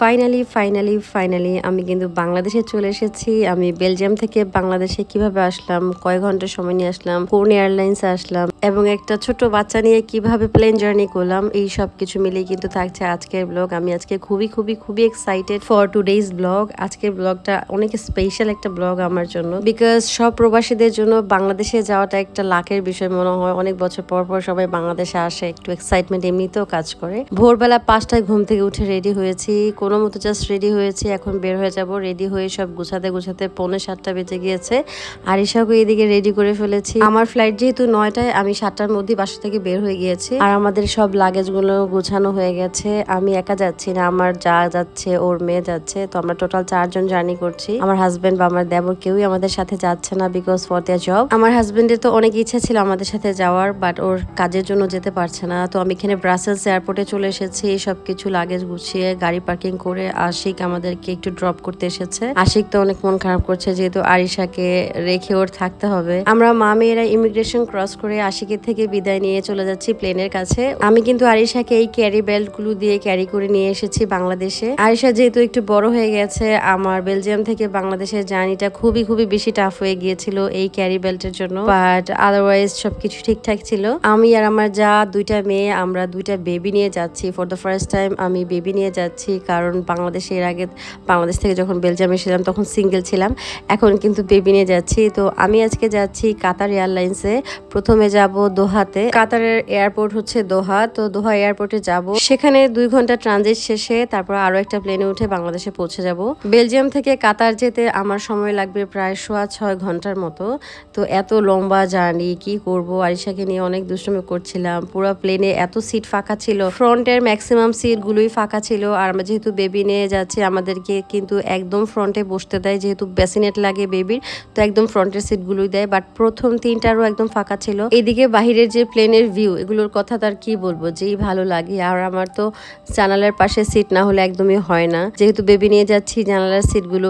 Finally finally finally আমি কিন্তু বাংলাদেশে চলে এসেছি। আমি বেলজিয়াম থেকে বাংলাদেশে কীভাবে আসলাম, কয় ঘণ্টা সময় নিয়ে আসলাম, কোন এয়ারলাইন্সে আসলাম এবং একটা ছোট বাচ্চা নিয়ে কীভাবে প্লেন জার্নি করলাম, এই সব কিছু মিলিয়ে কিন্তু থাকছে আজকের ব্লগ। আমি আজকে খুবই খুবই খুবই excited for to today's blog. আজকের ব্লগটা অনেক স্পেশাল একটা ব্লগ আমার জন্য বিকজ সব প্রবাসীদের জন্য বাংলাদেশে যাওয়াটা একটা লাখের বিষয় মনে হয়। অনেক বছর পর পর সবাই বাংলাদেশে আসে, একটু এক্সাইটমেন্ট এমনিতেও কাজ করে। ভোরবেলা পাঁচটায় ঘুম থেকে উঠে রেডি হয়েছি। কোনো মতো জাস্ট রেডি হয়েছি, এখন বের হয়ে যাব। রেডি হয়ে সব গুছাতে গুছাতে পৌনে সাতটা বেজে গিয়েছে। আর ইশাকে এদিকে রেডি করে ফেলেছি। আমার ফ্লাইট যেহেতু নয়টায়, আমি সাতটার মধ্যে বাসা থেকে বের হয়ে গিয়েছি। আর আমাদের সব লাগেজগুলো গোছানো হয়ে গেছে। আমি একা যাচ্ছি না, আমার যা যাচ্ছে, ওর মেয়ে যাচ্ছে। তো আমরা টোটাল চারজন জার্নি করছি। আমার হাজবেন্ড বা আমার দেবর কেউই আমাদের সাথে যাচ্ছে না বিকজ ফর দেয়ার জব আমার হাজবেন্ডের তো অনেক ইচ্ছা ছিল আমাদের সাথে যাওয়ার বাট ওর কাজের জন্য যেতে পারছে না। তো আমি এখানে ব্রাসেলস এয়ারপোর্টে চলে এসেছি, সবকিছু লাগেজ গুছিয়ে, গাড়ি পার্কিং করে আশিক আমাদেরকে একটু ড্রপ করতে এসেছে। আশিক তো অনেক মন খারাপ করছে, যেহেতু আরিশাকে রেখে ওর থাকতে হবে। আমরা মা মেয়েরা ইমিগ্রেশন ক্রস করে আশিকের থেকে বিদায় নিয়ে চলে যাচ্ছি প্লেনের কাছে। আমি কিন্তু আরিশাকে এই ক্যারি বেল্টগুলো দিয়ে ক্যারি করে নিয়ে এসেছি বাংলাদেশে। আরিশা যেহেতু একটু বড় হয়ে গেছে, আমার বেলজিয়াম থেকে বাংলাদেশের জার্নিটা খুবই খুবই বেশি টাফ হয়ে গিয়েছিল এই ক্যারি বেল্টের জন্য। বাট আদারওয়াইজ সবকিছু ঠিকঠাক ছিল। আমি আর আমার যা দুইটা মেয়ে, আমরা দুইটা বেবি নিয়ে যাচ্ছি। ফর দ্য ফার্স্ট টাইম আমি বেবি নিয়ে যাচ্ছি, কারণ বাংলাদেশে এর আগে, বাংলাদেশ থেকে যখন বেলজিয়ামে ছিলাম তখন সিঙ্গেল ছিলাম। এখন কিন্তু বেবি নিয়ে যাচ্ছি। তো আমি আজকে যাচ্ছি কাতার এয়ারলাইন্সে প্রথমে যাব দোহাতে। কাতারের এয়ারপোর্ট হচ্ছে দোহা। তো দোহা এয়ারপোর্টে যাব। সেখানে দুই ঘণ্টা ট্রানজিট শেষে তারপর আরও একটা প্লেনে উঠে বাংলাদেশে পৌঁছে যাব। বেলজিয়াম থেকে কাতার যেতে আমার সময় লাগবে প্রায় সোয়া ছয় ঘণ্টার মতো। তো এত লম্বা জার্নি, কি করব? আরিশাকে নিয়ে অনেক দুষ্টুমি করছিলাম। পুরো প্লেনে এত সিট ফাঁকা ছিল। ফ্রন্টের ম্যাক্সিমাম সিটগুলোই ফাঁকা ছিল। আর আমরা যেহেতু বেবি নিয়ে যাচ্ছি, আমাদেরকে কিন্তু একদম ফ্রন্টে বসতে দেয়, যেহেতু বেসিনেট লাগে বেবির তো একদম ফ্রন্টের সিটগুলোই দেয়। বাট প্রথম তিনটারও একদম ফাঁকা ছিল। এদিকে বাহিরের যে প্লেনের ভিউ এগুলোর কথা তার কি বলব? যেই ভালো লাগে। আর আমার তো জানালার পাশে সিট না হলে একদমই হয় না। যেহেতু বেবি নিয়ে যাচ্ছি, জানালার সিটগুলো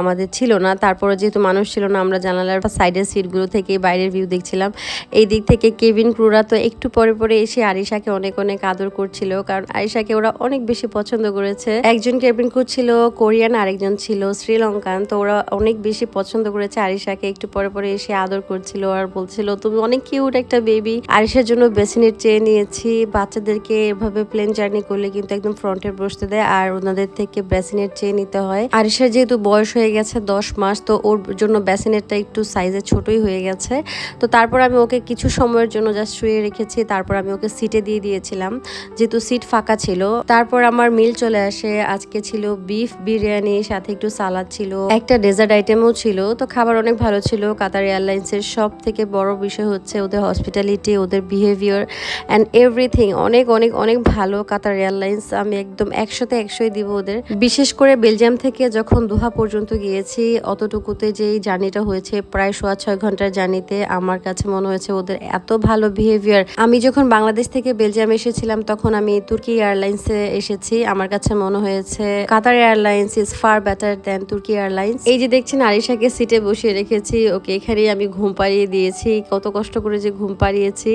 আমাদের ছিল না। তারপরে যেহেতু মানুষ ছিল না, আমরা জানালার সাইডের সিটগুলো থেকে বাইরের ভিউ দেখছিলাম। এই দিক থেকে কেবিন ক্রুরা তো একটু পরে পরে এসে আরিশাকে অনেক অনেক আদর করছিল। কারণ আরিশাকে ওরা অনেক বেশি পছন্দ করেছে। একজন কেবিন ক্রু ছিল, কোরিয়ান আরেকজন ছিল, শ্রীলঙ্কান। তো ওরা অনেক বেশি পছন্দ করেছে আরিশাকে। একটু পরে পরে এসে আদর করছিল আর বলছিল, তুমি অনেক কিউট একটা বেবি। আরিশার জন্য বেসিনের চেয়ে নিয়েছি। বাচ্চাদেরকে এভাবে প্লেন জার্নি করলে কিন্তু একদম ফ্রন্টে বসতে দেয় আর ওনাদের থেকে বেসিনের চেয়ে নিতে হয়। আরিশার যেহেতু বয়স হয়ে গেছে দশ মাস, তো ওর জন্য বেসিনেরটা একটু সাইজে ছোটই হয়ে গেছে। তো তারপর আমি ওকে কিছু সময়ের জন্য জাস্ট শুয়ে রেখেছি। তারপর আমি ওকে সিটে দিয়ে দিয়েছিলাম। যেহেতু সিট ফাঁকা ছিল, তারপর আমার মিল চলে আসে আজকে ছিল বিফ বিরিয়ানি, সাথে একটু সালাদ ছিল, একটা ডেজার্ট আইটেমও ছিল, তো খাবার অনেক ভালো ছিল। কাতার এয়ারলাইন্সের সব থেকে বড় বিষয় হচ্ছে ওদের হসপিটালিটি ওদের বিহেভিয়ার অ্যান্ড এভরিথিং অনেক অনেক অনেক ভালো কাতার এয়ারলাইন্স আমি একদম একশোতে একশোই দিব ওদের। বিশেষ করে বেলজিয়াম থেকে যখন দোহা পর্যন্ত গিয়েছি, অতটুকুতে যেই জার্নিটা হয়েছে, প্রায় সোয়া ছয় ঘণ্টার জার্নিতে আমার কাছে মনে হয়েছে ওদের এত ভালো বিহেভিয়ার আমি যখন বাংলাদেশ থেকে বেলজিয়াম এসেছিলাম, তখন আমি তুর্কি এয়ারলাইন্সে এসেছি। আমার কাছে মনে হয়েছে। Qatar Airlines is far better than তুর্কি এয়ারলাইন্স এই যে দেখছেন আরিশাকে সিটে বসিয়ে রেখেছি। ওকে এখানেই আমি ঘুম পাড়িয়ে দিয়েছি। কত কষ্ট করে যে ঘুম পাড়িয়েছি।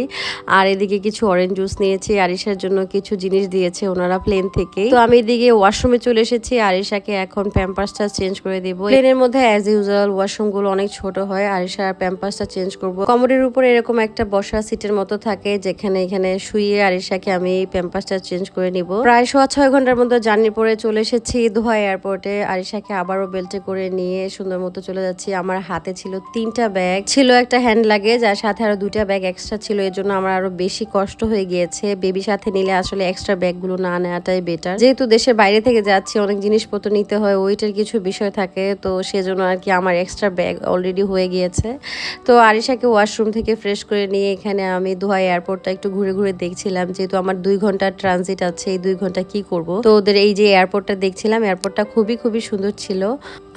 আর এদিকে কিছু অরেঞ্জ জুস নিয়েছি। আরিশার জন্য কিছু জিনিস দিয়েছে ওনারা প্লেন থেকে। তো আমি এদিকে ওয়াশরুমে চলে এসেছি। আরিশাকে এখন প্যাম্পাসটা চেঞ্জ করে দিব। প্লেনের মধ্যে অ্যাজ ইউজুয়াল ওয়াশরুমগুলো অনেক ছোট হয়। আরিশার প্যাম্পাসটা চেঞ্জ করব। কমোডের উপরে এরকম একটা বসা সিটের মতো থাকে, যেখানে এখানে শুয়ে আরিশাকে আমি প্যাম্পাসটা চেঞ্জ করে নিব। প্রায় সোয়া ছয় ঘণ্টার মতো জার্নি পরে চলে এসেছি দোহা এয়ারপোর্টে। আরিশাকে আবারও বেল্টে করে নিয়ে সুন্দর মতো চলে যাচ্ছি। আমার হাতে ছিল তিনটা ব্যাগ। ছিল একটা হ্যান্ড লাগেজ আর সাথে আরও দুইটা ব্যাগ এক্সট্রা ছিল। এর জন্য আমার আরও বেশি কষ্ট হয়ে গিয়েছে। বেবি সাথে নিলে আসলে এক্সট্রা ব্যাগগুলো না নেওয়াটাই বেটার যেহেতু দেশের বাইরে থেকে যাচ্ছি, অনেক জিনিসপত্র নিতে হয় ওইটার কিছু বিষয় থাকে, তো সেজন্য আর কি আমার এক্সট্রা ব্যাগ অলরেডি হয়ে গিয়েছে। তো আরিশাকে ওয়াশরুম থেকে ফ্রেশ করে নিয়ে এখানে আমি দোহা এয়ারপোর্টটা একটু ঘুরে ঘুরে দেখছিলাম। যেহেতু আমার দুই ঘণ্টার ট্রানজিট আছে, এই দুই ঘণ্টা কি করব? তো ওদের এই যে এয়ারপোর্টটা দেখছিলাম এয়ারপোর্টটা খুবই খুবই সুন্দর ছিল।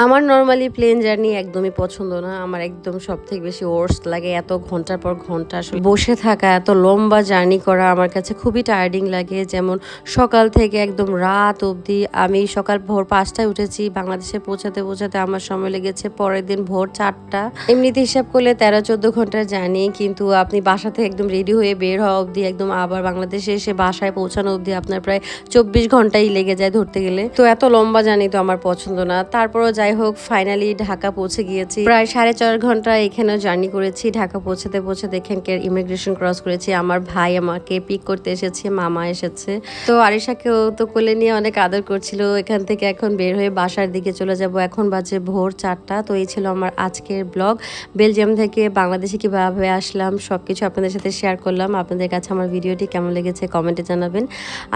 আমার নর্মালি প্লেন জার্নি একদমই পছন্দ না। আমার একদম সব থেকে বেশি ওর্স লাগে এত ঘণ্টার পর ঘণ্টা। বসে থাকা, এত লম্বা জার্নি করা আমার কাছে খুবই টায়ার্ডিং লাগে। যেমন সকাল থেকে একদম রাত অবধি আমি সকাল ভোর পাঁচটায় উঠেছি, বাংলাদেশে পৌঁছাতে পৌঁছাতে আমার সময় লেগেছে পরের দিন ভোর চারটা। এমনিতে হিসাব করলে তেরো, চোদ্দ ঘণ্টার জার্নি কিন্তু আপনি বাসা থেকে একদম রেডি হয়ে বের হওয়া অবধি, একদম আবার বাংলাদেশে এসে বাসায় পৌঁছানো অবধি আপনার প্রায় চব্বিশ ঘন্টাই লেগে যায়। ধরতে গেলে। তো এত লম্বা জানি তো আমার পছন্দ না। তারপরও যাই হোক ফাইনালি ঢাকা পৌঁছে গিয়েছি। প্রায় সাড়ে চার ঘণ্টা এখানে জার্নি করেছি। ঢাকা পৌঁছাতে পৌঁছাতে এখানকার ইমিগ্রেশন ক্রস করেছি। আমার ভাই আমাকে পিক করতে এসেছে, মামা এসেছে। তো আরিশাকেও তো কোলে নিয়ে অনেক আদর করছিল। এখান থেকে এখন বের হয়ে বাসার দিকে চলে যাব। এখন বাজে ভোর চারটা। তো এই ছিল আমার আজকের ব্লগ বেলজিয়াম থেকে বাংলাদেশে কীভাবে আসলাম সব কিছু আপনাদের সাথে শেয়ার করলাম। আপনাদের কাছে আমার ভিডিওটি কেমন লেগেছে কমেন্টে জানাবেন।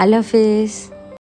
আল্লাহ হাফেজ।